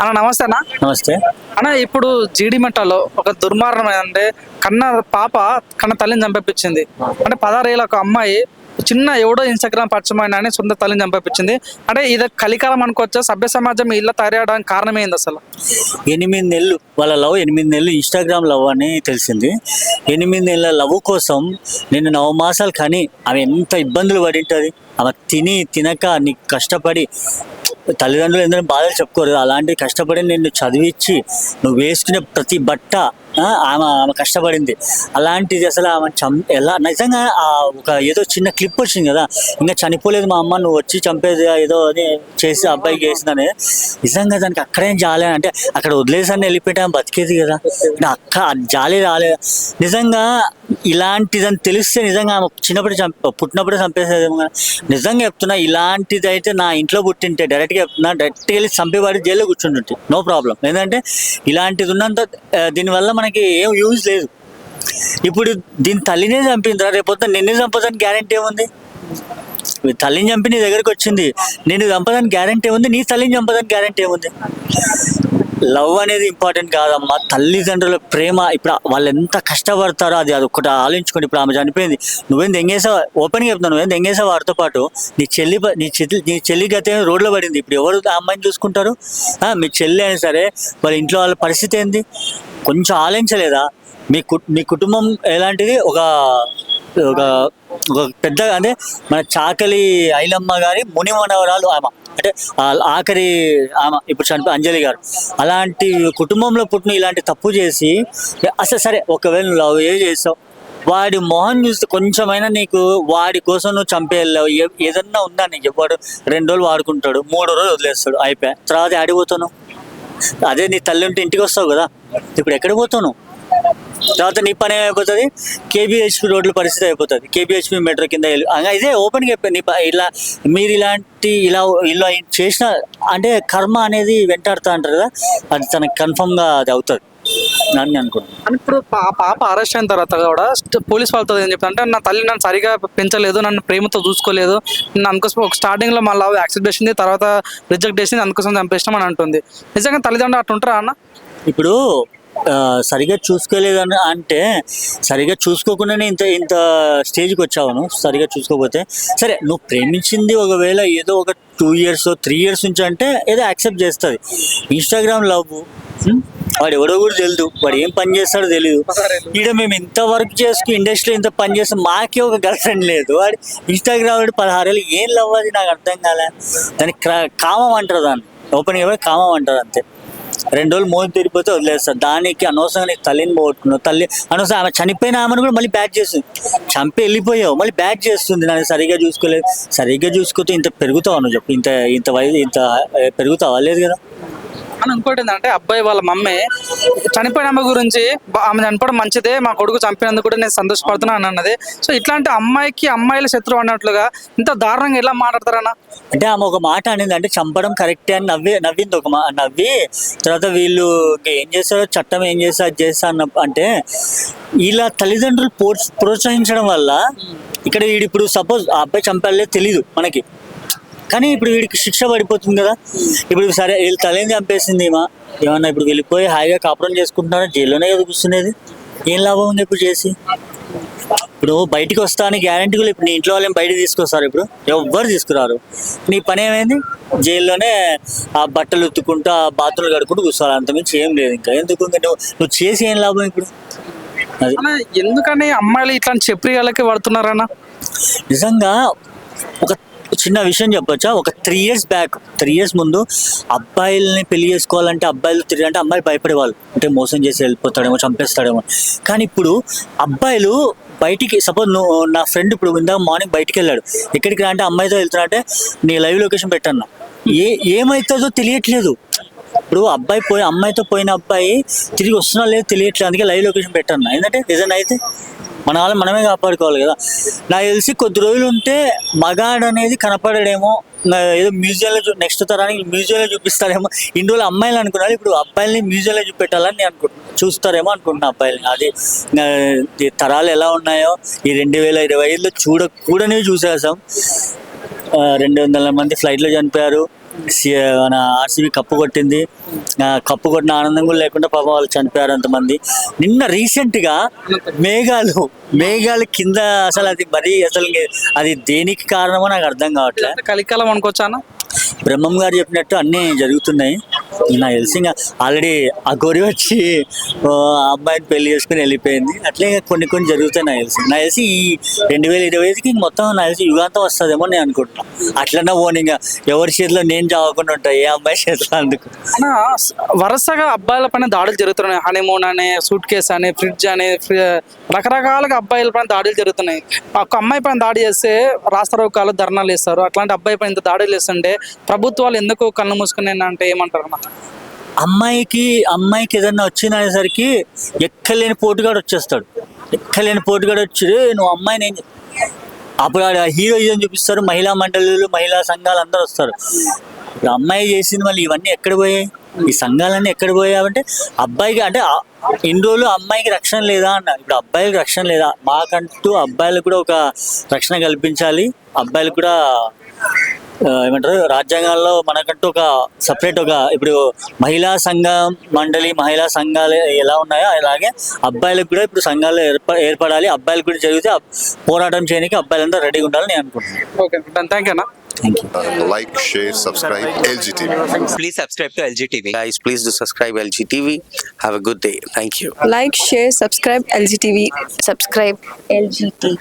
అన్న నమస్తే అన్న. నమస్తే. అన్న ఇప్పుడు జీడిమెట్టలో ఒక దుర్మార్గం అంటే కన్న పాప కన్న తల్లిని చంపించింది అంటే పదహారేళ్ళ ఒక అమ్మాయి చిన్న ఎవడో ఇన్స్టాగ్రామ్ పరిచయమైన అని సొంత తల్లిని చంపించింది అంటే ఇది కలికాలం అనుకోవచ్చా? సభ్య సమాజం ఇలా తయారవడానికి కారణం ఏంది అసలు? ఎనిమిది నెలలు వాళ్ళ లవ్ ఎనిమిది నెలలు ఇన్స్టాగ్రామ్ లవ్ అని తెలిసింది. ఎనిమిది నెలల లవ్ కోసం నేను నవమాసాలు కానీ ఆమె ఎంత ఇబ్బందులు పడి ఉంటుంది ఆమె తిని తినక నీకు కష్టపడి తల్లిదండ్రులు ఎందుకంటే బాధలు చెప్పుకోరు. అలాంటి కష్టపడి నిన్ను చదివించి నువ్వు వేసుకునే ప్రతి బట్ట ఆమె ఆమె కష్టపడింది. అలాంటిది అసలు ఆమె చం ఎలా నిజంగా ఒక ఏదో చిన్న క్లిప్ వచ్చింది కదా. ఇంకా చనిపోలేదు మా అమ్మ నువ్వు వచ్చి చంపేది ఏదో అని చేసి అబ్బాయికి చేసిందని. నిజంగా దానికి అక్కడేం జాలే అంటే అక్కడ వదిలేసాన్ని వెళ్ళిపోయాం బతికేది కదా. అంటే అక్క ఆ జాలి రాలేదు నిజంగా ఇలాంటిదని తెలిస్తే నిజంగా ఆమె చిన్నప్పుడు చంప పుట్టినప్పుడే చంపేసేదేమో కానీ నిజంగా చెప్తున్నా ఇలాంటిది అయితే నా ఇంట్లో పుట్టింటే డైరెక్ట్గా చెప్తున్నా డైరెక్ట్గా వెళ్ళి చంపేవాడి జైల్లో కూర్చుంటుంటే నో ప్రాబ్లం. ఏంటంటే ఇలాంటిది ఉన్నంత దీనివల్ల మన మనకి ఏం యూజ్ లేదు. ఇప్పుడు దీని తల్లినే చంపిందిరా రేపొద్దు నిన్నే చంపదని గ్యారంటీ ఏముంది? తల్లిని చంపి నీ దగ్గరికి వచ్చింది. నేను చంపదని గ్యారంటీ ఉంది నీ తల్లిని చంపదని గ్యారంటీ ఏముంది? లవ్ అనేది ఇంపార్టెంట్ కాదమ్మా. తల్లిదండ్రుల ప్రేమ ఇప్పుడు వాళ్ళు ఎంత కష్టపడతారో అది అది ఒకటి ఆలోచించుకోండి. ఇప్పుడు ఆమె చనిపోయింది. నువ్వేం దెంగేసావు? ఓపెన్గా చెప్తున్నావు నువ్వేం దెంగేసావు వారితో పాటు? నీ చెల్లి నీ చెల్లి నీ చెల్లి గతే రోడ్లో పడింది. ఇప్పుడు ఎవరు ఆ అమ్మాయిని చూసుకుంటారు? మీ చెల్లి అయినా సరే వాళ్ళ ఇంట్లో వాళ్ళ పరిస్థితి ఏంది? కొంచెం ఆలోచించలేదా? మీ మీ కుటుంబం ఎలాంటిది? ఒక ఒక ఒక పెద్ద అంటే మన చాకలి ఐలమ్మ గారి ముని మనవరాలు ఆమె. అంటే ఆఖరి ఆమె ఇప్పుడు చనిపో అంజలి గారు. అలాంటి కుటుంబంలో పుట్టిన ఇలాంటి తప్పు చేసి అసలు సరే ఒకవేళ నువ్వు లవ్ ఏ చేసావు వాడి మొహం చూస్తే కొంచెమైనా నీకు వాడి కోసం నువ్వు చంపేయలేవు ఏ- ఏదన్నా ఉందా నీకు? వాడు రెండు రోజులు వాడుకుంటాడు మూడు రోజులు వదిలేస్తాడు అయిపోయా? తర్వాత ఆడిపోతాను అదే నీ తల్లి ఉంటే ఇంటికి వస్తావు కదా. ఇప్పుడు ఎక్కడ పోతావు తర్వాత నీ పని ఏమైపోతుంది కేబిహెచ్పి రోడ్ల పరిస్థితి అయిపోతుంది. కేబిహెచ్పి మెట్రో కింద ఇదే ఓపెన్గా చెప్పాను నీ ప- ఇలా మీరు ఇలాంటి ఇలా ఇలా చేసిన అంటే కర్మ అనేది వెంటాడుతా అంటారు కదా అది తనకి కన్ఫర్మ్గా అది అవుతుంది. అని అనుకుంటున్నాను అని ఇప్పుడు పాప అరెస్ట్ అయిన తర్వాత కూడా పోలీస్ వాళ్ళతో ఏం చెప్తారు అంటే నా తల్లి నన్ను సరిగా పెంచలేదు నన్ను ప్రేమతో చూసుకోలేదు నన్ను అందుకోసం ఒక స్టార్టింగ్లో మళ్ళీ యాక్సెప్ట్ చేసింది తర్వాత రిజెక్ట్ చేసింది అందుకోసం చంపేసినాం అని అంటుంది. నిజంగా తల్లిదండ్రులు అట్లా ఉంటారా అన్న? ఇప్పుడు సరిగా చూసుకోలేదని అంటే సరిగా చూసుకోకుండానే ఇంత ఇంత స్టేజ్కి వచ్చావను సరిగా చూసుకోకపోతే. సరే నువ్వు ప్రేమించింది ఒకవేళ ఏదో ఒక టూ ఇయర్స్ త్రీ ఇయర్స్ నుంచి అంటే ఏదో యాక్సెప్ట్ చేస్తుంది. ఇన్స్టాగ్రామ్ లవ్ వాడు ఎవడో కూడా తెలియదు వాడు ఏం పని చేస్తాడో తెలియదు ఈడ మేము ఇంత వర్క్ చేసుకు ఇండస్ట్రీలో ఇంత పని చేస్తాం మాకే ఒక గర్ల్ ఫ్రెండ్ లేదు. వాడు ఇన్స్టాగ్రామ్ వాడు పదహారేళ్ళు ఏం లవ్ అది నాకు అర్థం కాలే. దానికి కామం అంటారు దాన్ని. ఓపెన్గా కూడా కామం అంటారు అంతే. రెండు రోజులు మోసం తిరిగిపోతే వదిలేస్తారు దానికి అనవసరంగా నీకు తల్లిని పోగొట్టుకున్నావు తల్లి అనవసరం ఆమె చనిపోయిన ఆమెను కూడా మళ్ళీ బ్యాచ్ చేస్తుంది. చంపి వెళ్ళిపోయావు మళ్ళీ బ్యాచ్ చేస్తుంది. నన్ను సరిగ్గా చూసుకోలేదు. సరిగ్గా చూసుకోతే ఇంత పెరుగుతావు నువ్వు చెప్పు. ఇంత ఇంత వయసు ఇంత పెరుగుతావు పెరుగుతావా? లేదు కదా. అని ఇంకోటి ఏంటంటే అబ్బాయి వాళ్ళ మమ్మీ చనిపోయిన అమ్మ గురించి ఆమె చనిపోవడం మంచిదే మా కొడుకు చంపినందుకు కూడా నేను సంతోషపడుతున్నాను అని అన్నది. సో ఇట్లాంటి అమ్మాయికి అమ్మాయిల శత్రువు అన్నట్లుగా ఇంత దారుణంగా ఎలా మాట్లాడతారన్న? అంటే ఆమె ఒక మాట అనేది అంటే చంపడం కరెక్టే అని నవ్వి నవ్వింది ఒక మా నవ్వి తర్వాత వీళ్ళు ఏం చేస్తారో చట్టం ఏం చేస్తా అది చేస్తా అన్న అంటే ఇలా తల్లిదండ్రులు ప్రోత్సహించడం వల్ల ఇక్కడ వీడు ఇప్పుడు సపోజ్ ఆ అబ్బాయి చంపాలే తెలీదు మనకి. కానీ ఇప్పుడు వీడికి శిక్ష పడిపోతుంది కదా. ఇప్పుడు సరే వీళ్ళు తల్లిని చంపేసింది ఏమా ఏమన్నా ఇప్పుడు వెళ్ళిపోయి హాయిగా కాపురం చేసుకుంటున్నారా? జైల్లోనే కదా కూర్చునేది ఏం లాభం ఉంది ఇప్పుడు చేసి? ఇప్పుడు బయటికి వస్తా అని గ్యారంటీ కూడా ఇప్పుడు నీ ఇంట్లో వాళ్ళని బయట తీసుకొస్తారు ఇప్పుడు? ఎవ్వరు తీసుకురారు. నీ పని ఏమైంది? జైల్లోనే ఆ బట్టలు ఉత్తుకుంటూ ఆ బాత్రూమ్లు కడుక్కుంటూ కూర్చోవాలి. అంతమించి ఏం లేదు ఇంకా. ఎందుకు ఇంకా నువ్వు నువ్వు చేసి ఏం లాభం ఇప్పుడు? ఎందుకని అమ్మాయిలు ఇట్లాంటి చెప్రియాలకి పడుతున్నారన్న నిజంగా ఒక చిన్న విషయం చెప్పొచ్చా? ఒక three years back three years ముందు అబ్బాయిల్ని పెళ్ళి చేసుకోవాలంటే అబ్బాయిలు తిరిగి అంటే అమ్మాయిలు భయపడేవాళ్ళు. అంటే మోసం చేసి వెళ్ళిపోతాడేమో చంపేస్తాడేమో. కానీ ఇప్పుడు అబ్బాయిలు బయటికి సపోజ్ నువ్వు నా ఫ్రెండ్ ఇప్పుడు ఇందాక మార్నింగ్ బయటికి వెళ్ళాడు. ఎక్కడికి రా అంటే అమ్మాయితో వెళ్తున్నా అంటే నీ లైవ్ లొకేషన్ పెట్టన్నా. ఏ ఏమవుతుందో తెలియట్లేదు. ఇప్పుడు అబ్బాయి పోయి అమ్మాయితో పోయిన అబ్బాయి తిరిగి వస్తున్నా లేదు తెలియట్లేదు అందుకే లైవ్ లొకేషన్ పెట్టాను. ఏంటంటే నిజం అయితే మన వాళ్ళు మనమే కాపాడుకోవాలి కదా. నాకు తెలిసి కొద్ది రోజులు ఉంటే మగాడు అనేది కనపడడేమో నా ఏదో మ్యూజియంలో నెక్స్ట్ తరానికి మ్యూజియంలో చూపిస్తారేమో. ఇన్ని రోజులు అమ్మాయిలు అనుకున్నారు. ఇప్పుడు అబ్బాయిల్ని మ్యూజియంలో చూపెట్టాలని నేను అనుకుంటున్నాను చూస్తారేమో అనుకుంటున్నా అబ్బాయిల్ని. అది ఈ తరాలు ఎలా ఉన్నాయో ఈ రెండు వేల ఇరవై ఐదులో చూడకూడనే చూసేసాం రెండు వందల మంది ఫ్లైట్లో చనిపోయారు. మన ఆర్సీబీ కప్పు కొట్టింది కప్పు కొట్టిన ఆనందం కూడా లేకుండా పాపం వాళ్ళు చనిపోయారు అంతమంది. నిన్న రీసెంట్గా మేఘాలు మేఘాలు కింద అసలు అది మరీ అసలు అది దేనికి కారణమో నాకు అర్థం కావట్లే. అంటే కలికాలం అనుకోవచ్చానా బ్రహ్మం గారు చెప్పినట్టు అన్నీ జరుగుతున్నాయి. నాకు తెలిసి ఇంకా ఆల్రెడీ ఆ గోరి వచ్చి అబ్బాయిని పెళ్ళి చేసుకుని వెళ్ళిపోయింది. అట్లే ఇంకా కొన్ని కొన్ని జరుగుతాయి నాకు తెలిసి నాకు తెలిసి ఈ రెండు వేల ఇరవై ఐదుకి మొత్తం నాకు తెలిసి యుగాంతం వస్తుందేమో నేను అనుకుంటున్నా. అట్లన్నా పోనీ ఇంకా ఎవరి చేతిలో నేను చావకుండా ఉంటా ఏ అబ్బాయి చేతిలో అందుకు. వరుసగా అబ్బాయిల పైన దాడులు జరుగుతున్నాయి. హనీమూన్ అని సూట్ కేస్ అని ఫ్రిడ్జ్ అని రకరకాలుగా అబ్బాయిల పైన దాడులు జరుగుతున్నాయి. ఒక అమ్మాయి పైన దాడి చేస్తే రాస్తారోకాలు ధర్నాలు వేస్తారు. అట్లాంటి అబ్బాయి పైన ఇంత దాడులు చేస్తుంటే ప్రభుత్వాలు ఎందుకు కళ్ళు మూసుకుని అంటే ఏమంటారు అన్న? అమ్మాయికి అమ్మాయికి ఏదన్నా వచ్చిందనేసరికి ఎక్కలేని పోటుగాడు వచ్చేస్తాడు. ఎక్కలేని పోటుగాడు వచ్చి నువ్వు అమ్మాయిని ఏం అప్పుడు ఆడ హీరోయిజం చూపిస్తారు. మహిళా మండలిలు మహిళా సంఘాలు అందరూ వస్తారు. ఇప్పుడు అమ్మాయి చేసింది మళ్ళీ ఇవన్నీ ఎక్కడ పోయాయి? ఈ సంఘాలన్నీ ఎక్కడ పోయావంటే అబ్బాయికి అంటే ఇన్ని రోజులు అమ్మాయికి రక్షణ లేదా అన్న ఇప్పుడు అబ్బాయిలకు రక్షణ లేదా? మాకంటూ అబ్బాయిలకు కూడా ఒక రక్షణ కల్పించాలి. అబ్బాయిలకు కూడా ఏమంటారు రాజ్యాంగాల్లో మనకంటూ ఒక సపరేట్ ఒక ఇప్పుడు మహిళా సంఘం మండలి మహిళా సంఘాలు ఎలా ఉన్నాయో అలాగే అబ్బాయిలకు కూడా ఇప్పుడు సంఘాలు ఏర్ప ఏర్పడాలి అబ్బాయిలకు కూడా జరిగితే పోరాటం చేయడానికి అబ్బాయిలందరూ రెడీగా ఉండాలని నేను అనుకుంటున్నాను ఓకే థ్యాంక్ యూ అన్న thank you like, share, subscribe, LGTV. Please subscribe to LG TV. Guys, please do subscribe LG TV. Have a good day. Thank you. like, share, subscribe LGTV. subscribe LGT.